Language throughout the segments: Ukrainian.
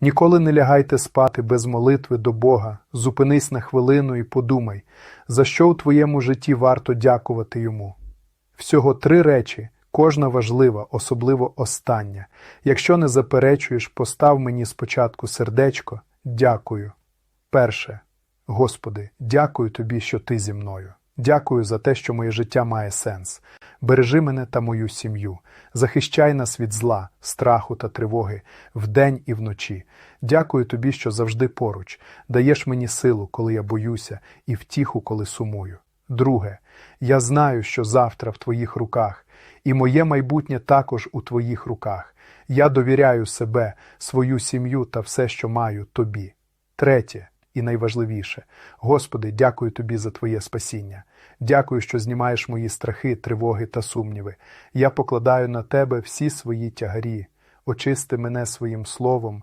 Ніколи не лягайте спати без молитви до Бога, зупинись на хвилину і подумай, за що у твоєму житті варто дякувати йому. Всього три речі, кожна важлива, особливо остання. Якщо не заперечуєш, постав мені спочатку сердечко дякую. Перше. Господи, дякую тобі, що ти зі мною. Дякую за те, що моє життя має сенс. Бережи мене та мою сім'ю. Захищай нас від зла, страху та тривоги вдень і вночі. Дякую тобі, що завжди поруч. Даєш мені силу, коли я боюся, і втіху, коли сумую. Друге, я знаю, що завтра в твоїх руках, і моє майбутнє також у твоїх руках. Я довіряю себе, свою сім'ю та все, що маю тобі. Третє і найважливіше, Господи, дякую Тобі за Твоє спасіння. Дякую, що знімаєш мої страхи, тривоги та сумніви. Я покладаю на Тебе всі свої тягарі. Очисти мене своїм словом,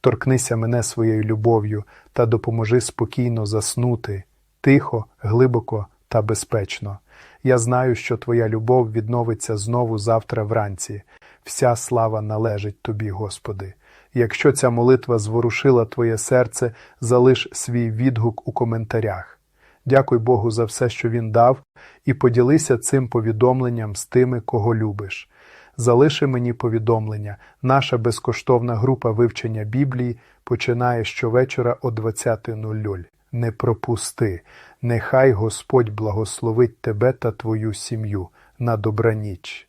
торкнися мене своєю любов'ю та допоможи спокійно заснути, тихо, глибоко та безпечно. Я знаю, що Твоя любов відновиться знову завтра вранці. Вся слава належить Тобі, Господи. Якщо ця молитва зворушила твоє серце, залиш свій відгук у коментарях. Дякуй Богу за все, що Він дав, і поділися цим повідомленням з тими, кого любиш. Залиши мені повідомлення. Наша безкоштовна група вивчення Біблії починає щовечора о 20.00. Не пропусти. Нехай Господь благословить тебе та твою сім'ю на добраніч.